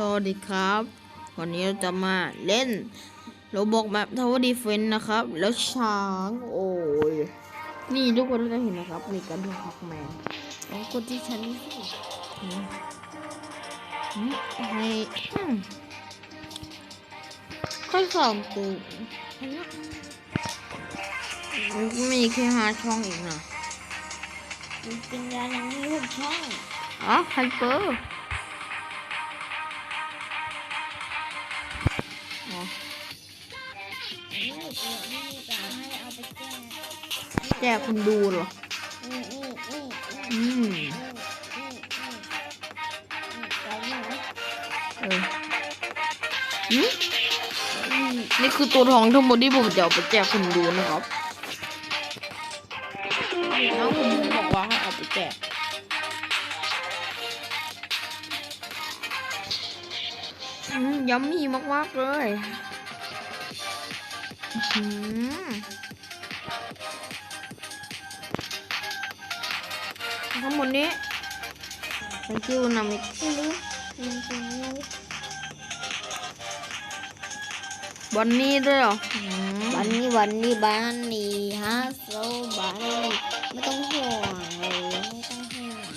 สวัสดีครับ วันนี้เราจะมาเล่นโรบอกแบบทาวเวอร์ดีเฟนนะครับ แล้วช้างโอ้ย นี่ทุกคนก็จะเห็นนะครับมีการดูพักแมนของคนที่ฉันนี่ให้อืมค่อยสองตัวอันเนี้ยมันมีแค่ห้าช่องเองนะมันเป็นยาหนังที่ผมช่องอ๋อไฮเปอร์ กคนดูเหรอนี่นี่นี่อืมนี่นี่นี่นี่นี่เออหืมนี่คือตัวทองทั้งหมดที่ผมจะเอาไปแจกคนดูนะครับน้องผมบอกว่าให้เอาไปแจกอืมยัมมี่มากๆเลย อื้อ ทั้งหมดนี้ thank you นามิไม่รู้มันเป็นงูบอนนี่ด้วยเหรออืมวันนี้วันนี้บ้านนี้ฮะโซบ้านนี้ไม่ต้องห่วงเลยไม่ต้องห่วง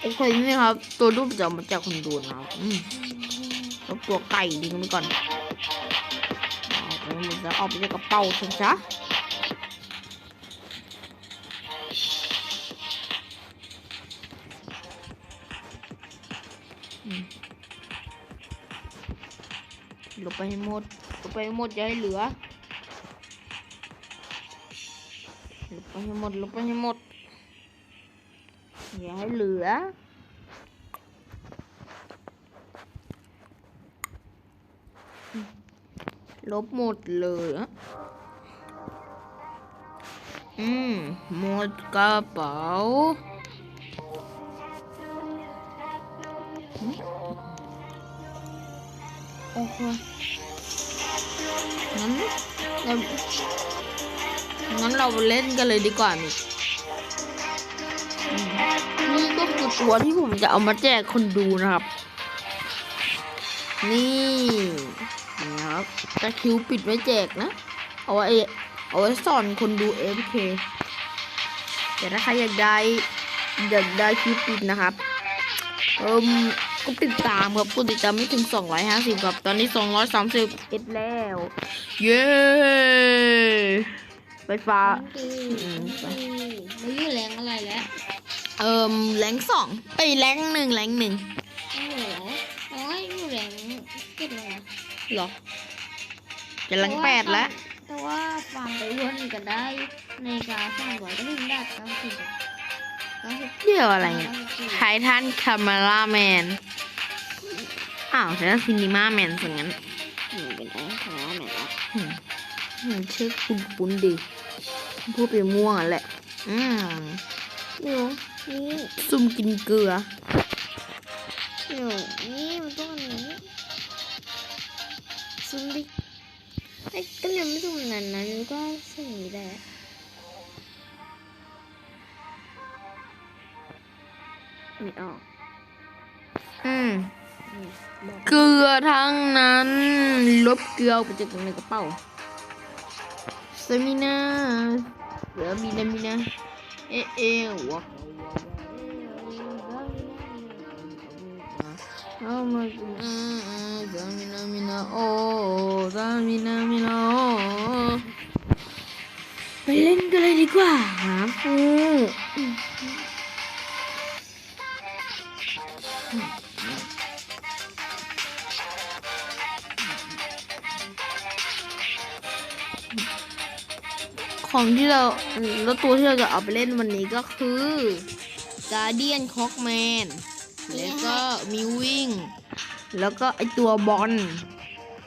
โอเคนี่ครับ ตัวรูปจะเอามาจากคนดูนะครับอืมแล้วตัวไก่ดิ้งไปก่อนเอาไปมันจะเอาไปจากกระเป๋าฉันซะ ลบไปให้หมดลบไปให้หมดอย่าให้เหลือลบไปให้หมดลบไปให้หมดอย่าให้เหลือลบหมดเลยอะอืม หมดกระเป๋า โอเคงั้นเรางั้นเราเล่นกันเลยดีกว่านี่นี่ก็คือตัวที่ผมจะเอามาแจกคนดูนะครับ นี่นี่ครับตะคิวปิดไว้แจกนะ เอาไว้เอาไว้สอนคนดู FK แต่ถ้าใครอยากได้อยากได้คลิปปิดนะครับเอิม ก็ติดตามครับกูติดตามไม่ถึง 250ครับ ตอนนี้ 230เอ็ดแล้ว เย้ไฟฟ้าดีไม่อยู่แรงอะไรแล้วเอิมแรงสองเอ้ยแรงหนึ่งแรงหนึ่งไม่อยู่แล้วโอ้ยอยู่แรงเก็บเลยเหรอ จะแรงแปดแล้ว แต่ว่าฟังไปวนกันได้ ในกาสามร้อยก็ถึงได้เก้าสิบ เก้าสิบเดี๋ยวอะไรเนี่ยไททันคาเมล่าแมน อ้าวแต่นั่นซินิมาแมนสังงั้นหนูเป็นไอ้ขาแม่ละอืมอืมชื่อคุณคุณดีพูดไปม่วงอะแหละ อืมหนูนี่ซุ่มกินเกลือหนูนี่มันต้องอันนี้ซุ่มดิไอ้ก็ยังไม่ซุ่มนั้นนั้นก็สุ่มนี้ ไม่ออก อืมอืมบอกเกลือทั้งนั้น ลบเกลือออกไปจากในกระเป๋าสมินาเสือมีนามีนาเอะเอะวะเอามากินอ่าอ่าสามินามินาโอสามินามินาโอไปเล่นกันเลยดีกว่าครับฟู ของที่เราแล้วตัวที่เราจะเอาไปเล่นวันนี้ก็คือ Guardian Cockman แล้วก็มิววิ่ง แล้วก็ไอตัวบอล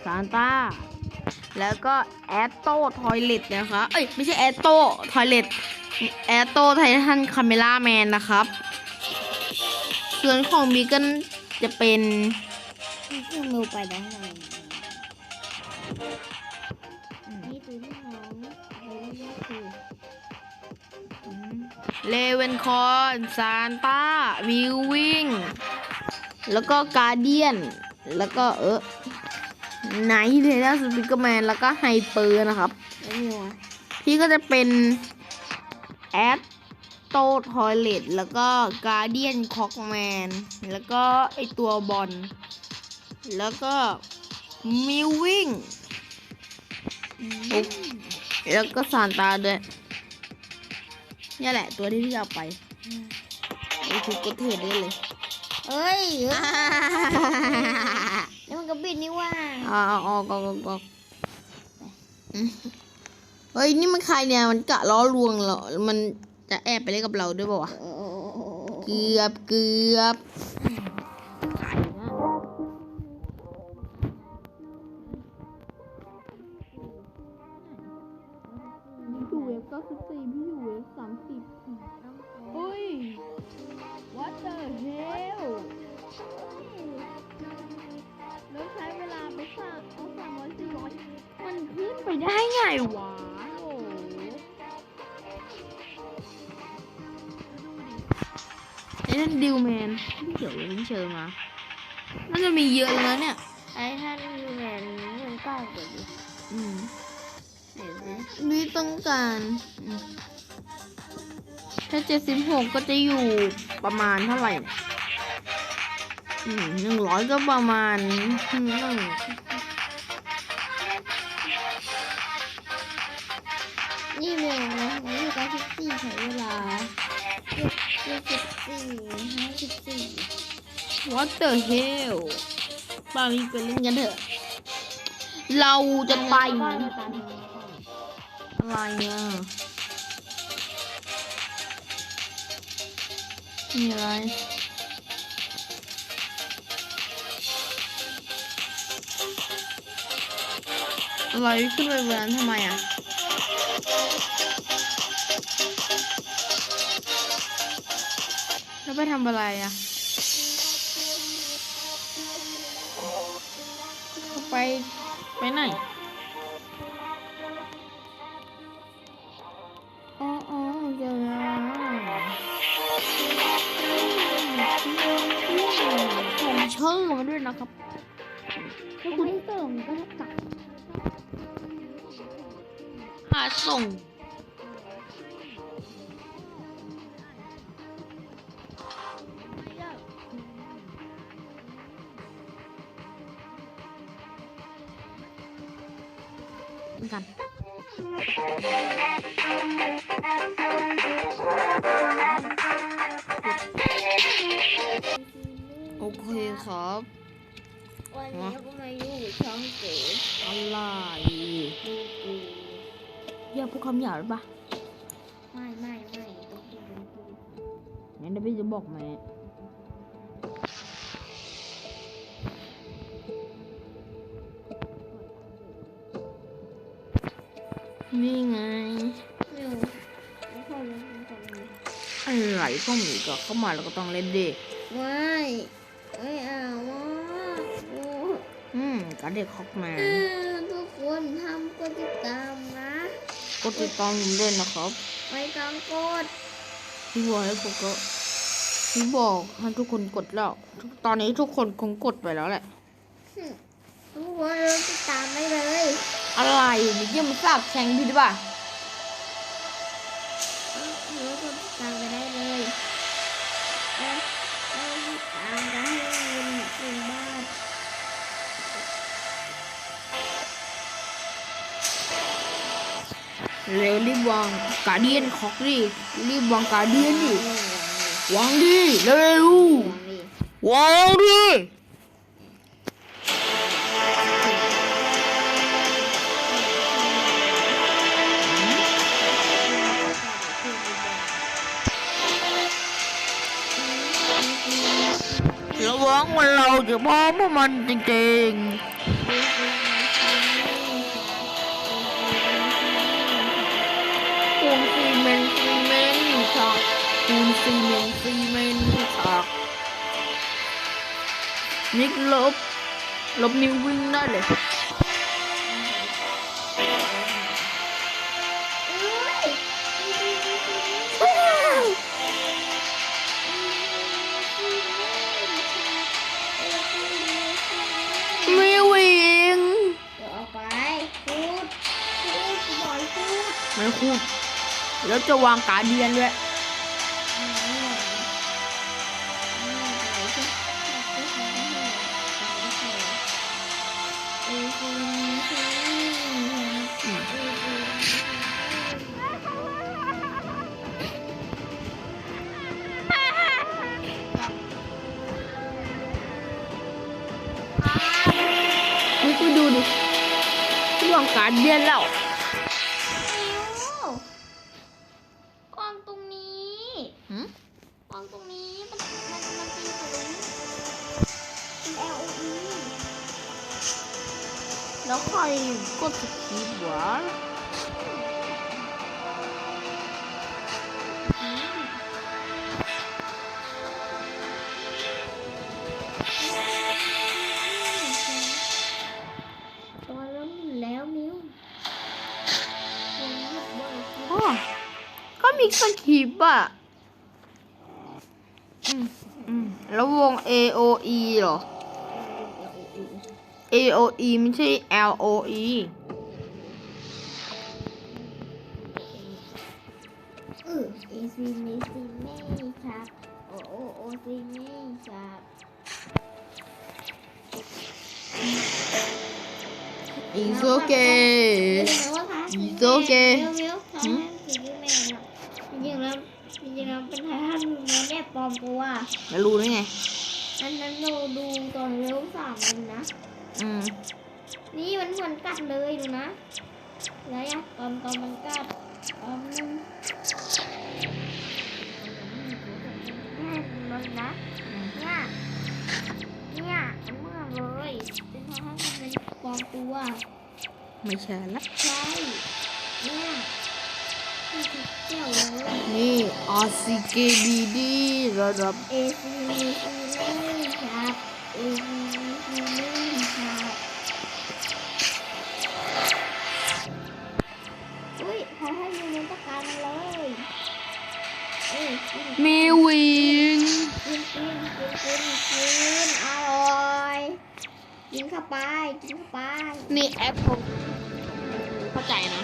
ซานต้า แล้วก็แอตโต้ทอยเลตนะคะ เอ้ย ไม่ใช่แอตโต้ทอยเลตแอตโต้ไททันคาเมล่าแมนนะครับ ส่วนของบีกันจะเป็นเครื่องมือไปได้ไง เลเวนคอนซานต้ามิววิ่ง แล้วก็การเดียน แล้วก็เออไนท์เทเลอร์สปิเกอร์แมน แล้วก็ไฮเปอร์นะครับไม่มีวะพี่ก็จะเป็น แอดโตทอยเลตแล้วก็การเดียนคอกแมน แล้วก็ไอตัวบอล แล้วก็มิววิ่ง แล้วก็ซานตาด้วย นี่แหละ ตัวที่พี่เอาไปไอทุกก็เทรดได้เลย เอ้ยเอ้ยนี่มันกระบิดนี่ว่าเอ๋อาเออกออกออกอืมเฮ้ยนี่มันใครเนี่ยมันกะล้อลวงเหรอมันจะแอบไปเล่นกับเราด้วยเปล่าวะโอ้โอ้โอ้โอ้โอ้เกือบเกือบ มีเยอะเลยนะเนี่ย ไอ้ท่านยูแมนมันเก้าเกิดดิอืมเดี๋ยวสินี่ต้องการอืมถ้าเจ็ดสิบหกก็จะอยู่ประมาณเท่าไหร่หนึ่งร้อยก็ประมาณหนึ่งนี่เร็วนะมันอยู่เก้าสิบสี่ใช้เวลาเจ็ดสิบสี่ห้าสิบสี่ What the hell ปามีไปเล่นกันเถอะ เราจะไปบ้าอะนตามมาก่อนไรอะมีอะไรอะไรขึ้นไปบนนั้นทำไมอะแล้วไปทำอะไรอะ ไป ไปไหน โอเคครับ วันนี้ก็มาอยู่ช่องเก๋อะไรดูกูอย่าพูดคำหยาบได้ปะไม่ไม่ไม่ต้องดูดูดูงั้นเดี๋ยวพี่จะบอกแม่ นี่ไงไม่เอาไม่เข้าไม่เข้าเลยอะไรก็มีก็เข้ามาแล้วก็ต้องเล่นดิไม่ไม่เอาว่าอืมการเด็กคอกมนเออทุกคนทำกดติดตามนะกดติดตามผมด้วยนะครับไม่ต้องกดพี่บอกให้ผมก็พี่บอกให้ทุกคนกดแล้วตอนนี้ทุกคนคงกดไปแล้วแหละทุกคนเริ่มติดตามได้เลย อะไรนี่ยังมาสาบแช่งพี่ได้ปะเริ่มกดติดตามไปได้เลยเอ๊ะตามกันให้เงินถึงบ้านเร็วรีบวางกาเดียนคอกดิรีบวางกาเดียนดินี่วางดิเร็ววางดิ องมันเราจะพอมพวกมันจริงๆคูณซีเมนต์ซีเมนต์ช็อกคูณซีเมนต์ซีเมนต์ช็อกนิกลบลบนิ้ววิ่งได้เลย แล้วจะวางการเดียนด้วย แล้วใครกดสกีบวะตัวเริ่มแล้วมิ้วตัวเริ่มบ่อยขึ้นอ๋อก็มีสกีบอะอืมอืมแล้ววง A O E เหรอ A O E ไม่ใช่ L O E เออเอซีเมซีเม่ครับโอโอโอซีเม่ครับ It's okay รู้ไหมว่าพา It's okay มิวมิวพาหืมท่านซีรีส์แมนอะจริงๆแล้วจริงๆแล้วเป็นไททันแมนแบบปลอมตัวแล้วรู้ได้ไงอันนั้นเราดูตอนเร็วสามเลยนะอืม นี่มันเหมือนกัดเลยดูนะแล้วอยากตอนตอนมันกัดตอนนึงมันนะเนี่ยเนี่ยมันเหมือนเลยเป็นเพราะว่ามันเป็นปลอมตัวไม่ใช่ละใช่เนี่ยนี่คือเจ้าเลยนี่ R C K B D ระดับ A C B C ไม่ครับ A C B C ไม่ครับอุ้ยพอให้ยูมันประกันเลยอ้ยกินมีวิงกินกินกินกินกินอร่อยกินเข้าไปกินเข้าไปนี่แอปผมเข้าใจนะ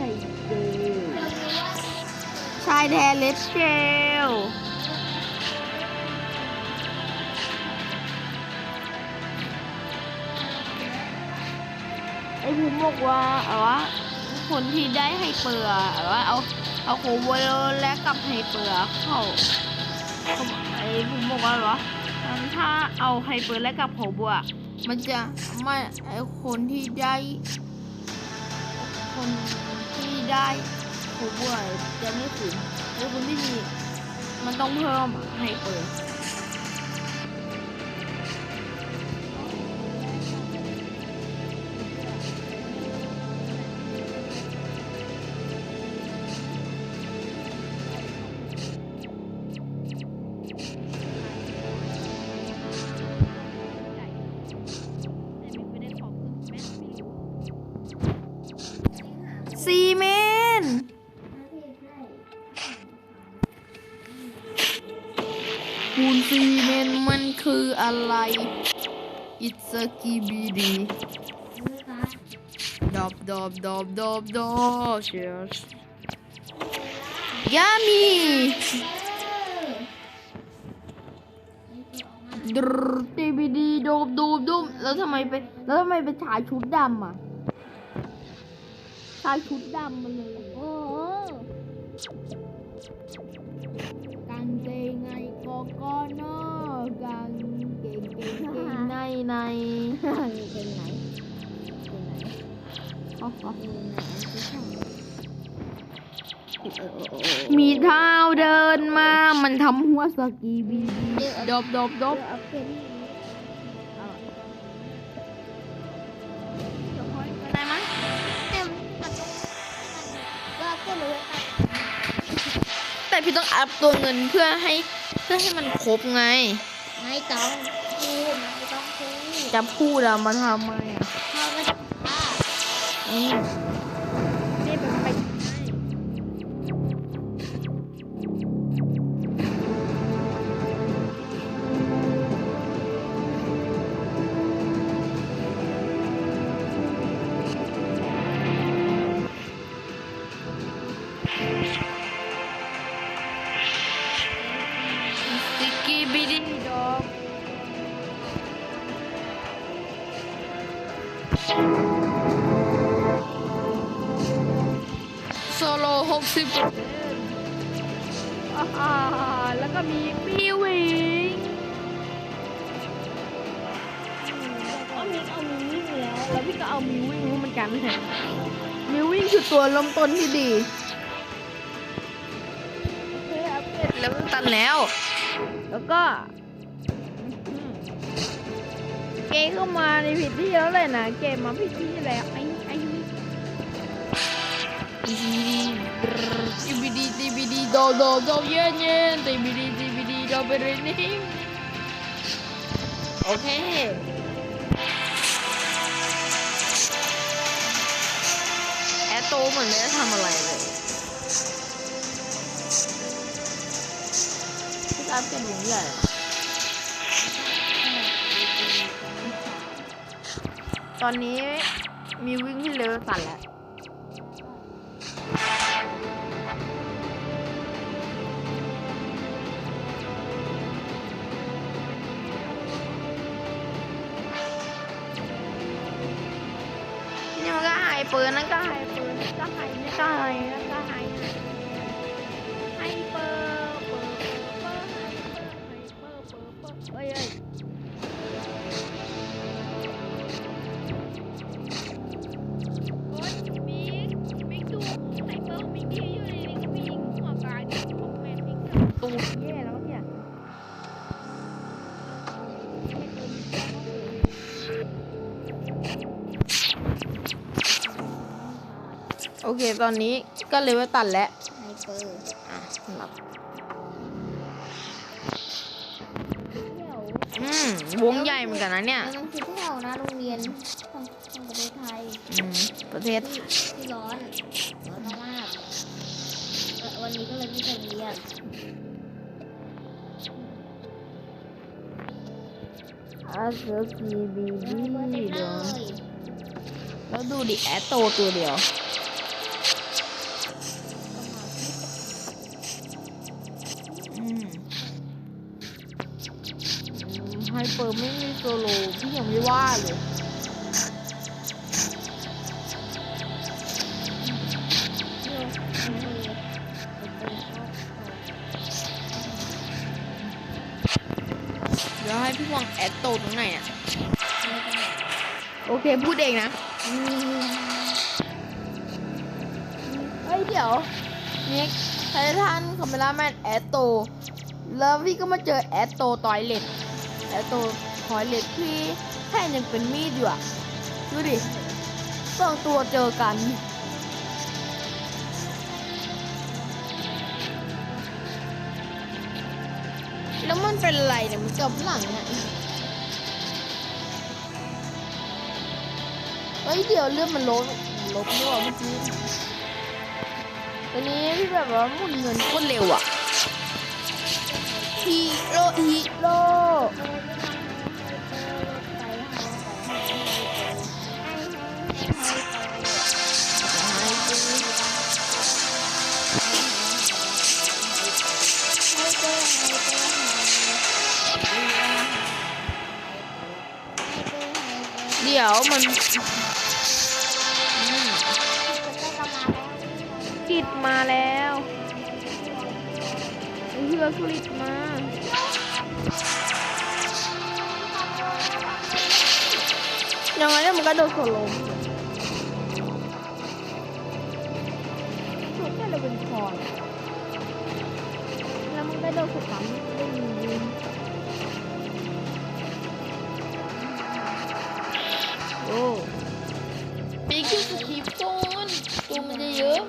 นิดมันแค่ไทเจอชายแทนเลสเชลไอ้ภูมิบอกว่าเอาว่าคนที่ได้ไฮเปอร์อะเอาว่าเอาเอาโคเวอร์และกับไฮเปอร์เขาเขาไอ้ภูมิบอกว่าอะไรวะงั้นถ้าเอาไฮเปอร์และกับโคเวมันจะไม่ไอคนที่ได้คน ได้ผมว่าจะไม่ถึงไอ้คนไม่มี มันต้องเพิ่มให้เปอ ออะไร It's a KBD ดอบดอบดอบดอบดอบ Cheers Yummy ดรตีบีดีโดบโดบโดบแล้วทำไมไปแล้วทำไมไปชายชุดดำอะชายชุดดำมาเลย โอ้กางเกงไงก็ก็นอกางเก่งเก่งเก่ง ในในเป็นไหนเป็นไหนอ๋ออ๋อเป็นไหนที่ช่องเออเออเออมีเท้าเดินมา มันทำหัวสกีบีบีดบดบดบอัพเป็นได้มั้ยเต็มมันก็อัพเป็นเลยแต่พี่ต้องอัพตัวเงินเพื่อให้เพื่อให้มันครบไง ไม่ต้อง จะพูดอะมาทำไมอะพ่อก็จะฆ่าอืมนี่เป็นไปสกีบิดีดอ โซโลหกสิบอ่าแล้วก็มีมีวิงเอามีเอามีวิ่งแล้ว แล้วพี่ก็เอามิววิ่งรู้เหมือนกันมิววิ่งคือตัวเริ่มต้นที่ดีโอเคอัปเดตแล้วตันแล้ว แล้วก็ ย์เข้ามาในผิดที่แล้วเลยนะเกมมาผิดที่แล้วไอ้ไอ้ดีบีดีดีบีดีโดโดโดเย็นเย็นดีบีดีดีบีดีโดไปเบรนิ่งโอเคแอตโตเหมือนไม่ได้ทำอะไรเลยพี่อัพเป็นวงใหญ่ ตอนนี้มีวิ่งที่เลเวสั่นแล้ว โอเค ตอนนี้ก็เลเวลตัดแล้วไฮเปอร์อะหลับเที่ยวอืมวงใหญ่เหมือนกันนะเนี่ยแล้วมันคือเที่ยวนะโรงเรียนของของประเทศไทยอืมประเทศที่ที่ร้อนร้อนมากๆเอ่อวันนี้ก็เลยไม่ไปเรียนอาเซอร์กีบีบีไม่ไปเดี๋ยวเลยแล้วดูดิแอตโตตัวเดียว ฮเปอร์ไม่มีโซโลพี่ยังไม่ว่าเลยเดี๋ยวให้พี่วางแอตโตตรงไหนอะ โอเคพูดเองนะเฮ้ยเดี๋ยวนิกไททันคอมเมล่าแมนแอตโตแล้วพี่ก็มาเจอแอตโตตอยเล็ต แอตโตทอยเหล็ตพี่แค่ยังเป็นมีดอยู่อะดูดิสองตัวเจอกันแล้วมันเป็นอะไรเนี่ยมันกับหลังเนี่ยเฮ้ยเดี๋ยวเลือดมันลดลบนี่หว่าเมื่อกี้ตอนนี้พี่แบบว่าหมุนเงินโคตรเร็วอะฮีโร่ฮีโร่ เดี๋ยวมันอืมกิดมาแล้วเฮือกลิดมา ยังไงเนี่ยมันก็โดนโซโลมถูกแค่เราเป็นคอนแล้วมันก็โดนสตันได้ยิงยิงโอ้ปีขึ้นสตีฟโฟนตัวมันจะเยอะ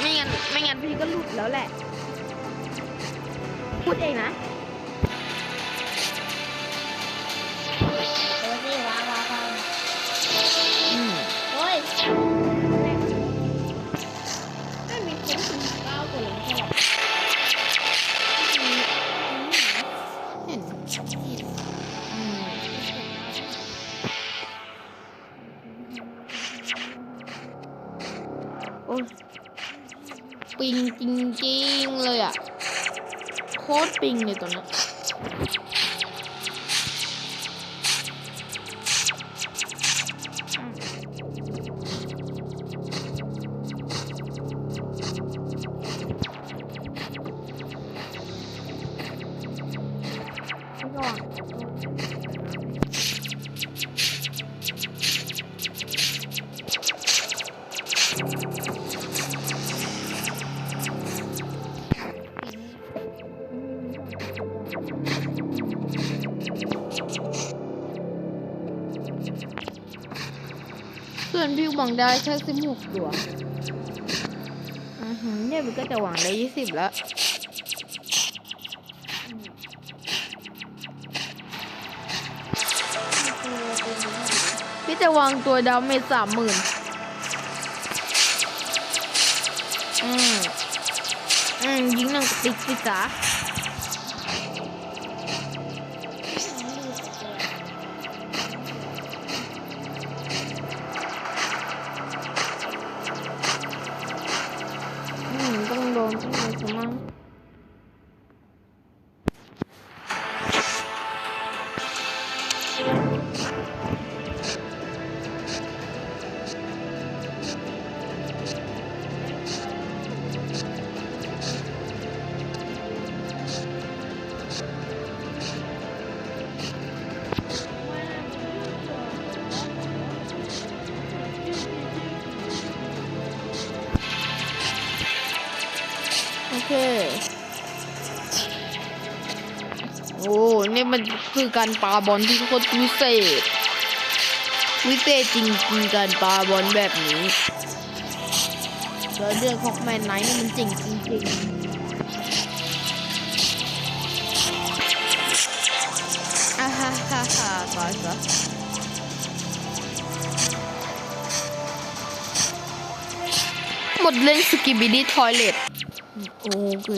ไม่งั้นไม่งั้นพี่ก็หลุดแล้วแหละ พูดเองนะ จริงเลยอะโคตรปิงเลยตัวนี้ หวังได้แค่สิบหกตัวอือหือเนี่ยมันก็จะหวังได้ยี่สิบแล้วพี่จะวางตัวดาวเมจสามหมื่นอืม อืม ยิงหนังติกสิจ๊ะ คือการปาบอลที่โคตรวิเศษ วิเศษจริงๆการปาบอลแบบนี้แล้วเรื่องของแมนไนท์นี่มันจริงจริงอ่าฮ่าฮ่าฮ่าตายซะหมดเล่นสกิบิดี้ทอยเลตโอเค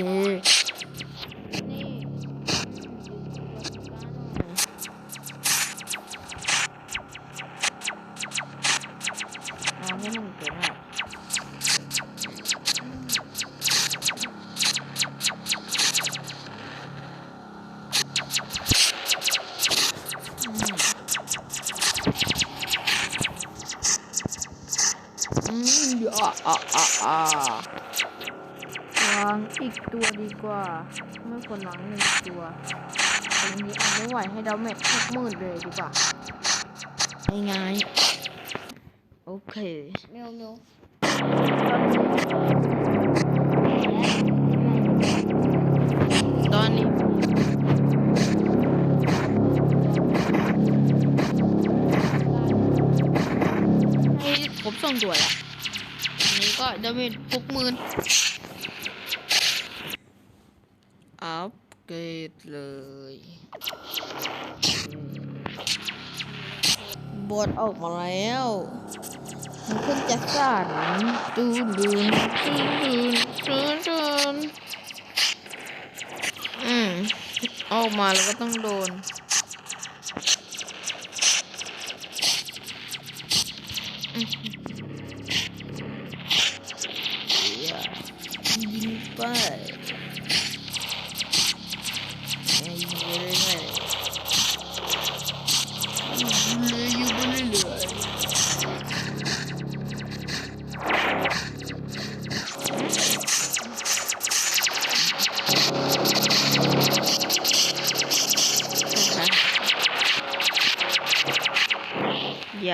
ไม่ควรวางหนึ่งตัวตรงนี้เอาไม่ไหวให้ดาวเมจหกหมื่นเลยดีกว่าง่ายๆโอเคเมียวเมียวตอนนี้ให้ครบสองตัวแล้วอันนี้ก็จะเป็นหกหมื่น อัปเกรดเลยบทออกมาแล้วมันขึ้นจ็คสันดูดูนดูดูนดูดูนอืมออกมาแล้วก็ต้องโดนยิงไป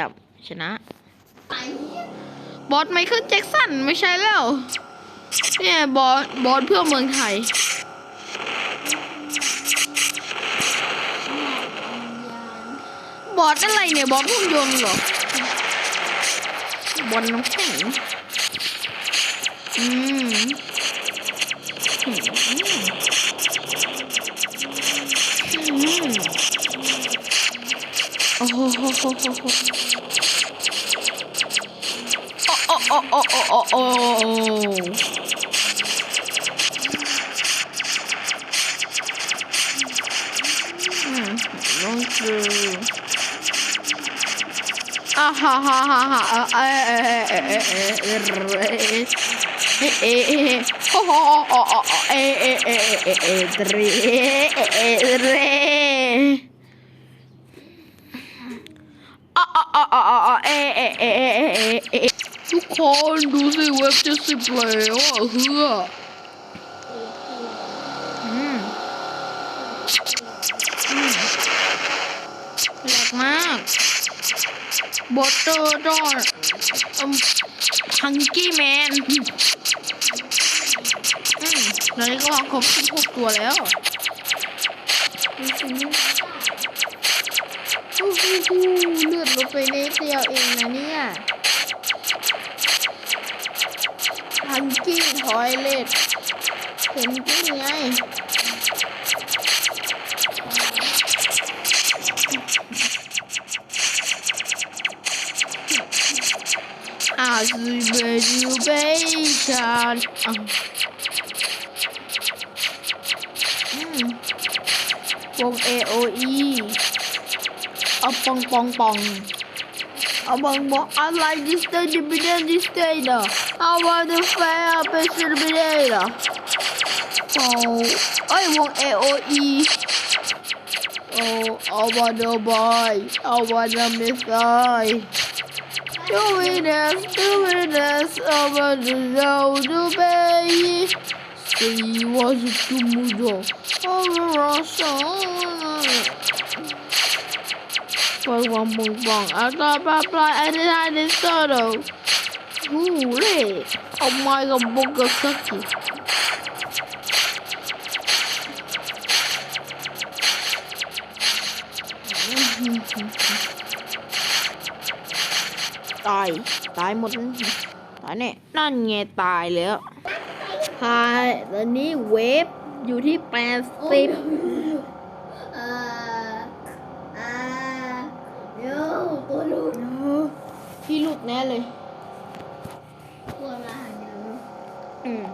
มชนะ บอสไมเคิลแจ็คสันไม่ใช่แล้ว เนี่ยบอสบอสเพื่อเมืองไทย บอสอะไรเนี่ย บอสหุ่นยนต์เหรอ บอลน้ำแข็งอืมอืมอืมโอ้โห oh, oh, oh, oh, oh. Hmm, going through. ทุกคนดูสิเว็บเจ็ดสิบแล้ว่ะเฮืออืมหลกมากบอเตอร์ดอนฮังกี้แมนอืมตอนนี้ก็วางครบทุกตัวแล้วโอ้โหเลือดลงไปในเดีเองนะเนี่ย ฮังกี้ทอยเลตเห็นกี้ไงอาซูเบยูเบชันอืมวง AOE เอาปองปองปองเอาบองบองอะไรดิสเตอร์ดิบิเดนดิสเตอร์เดอ How about the fire perturbator? Oh, I want AOE. Oh, I want to buy. I want to missile. Doing us, doing us, I want to know the bay. Say was to move on. Bang, bang, bang, bang. I thought about fly and it had this turtle. Уре! Амайра Богасаки. Tài, tài một tài nè, nó nghe tài liệu. Hai, tờ ní web, dù thi bàn xịp. พี่หลุดแน่เลย อืม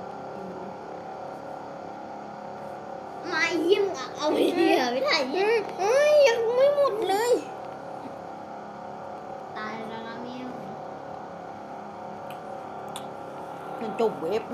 มายิ้มอะเอาไปเดียวไม่ได้ยิ้มเอ้ยยังไม่หมดเลย ตายแล้วนะมิวจบเวฟ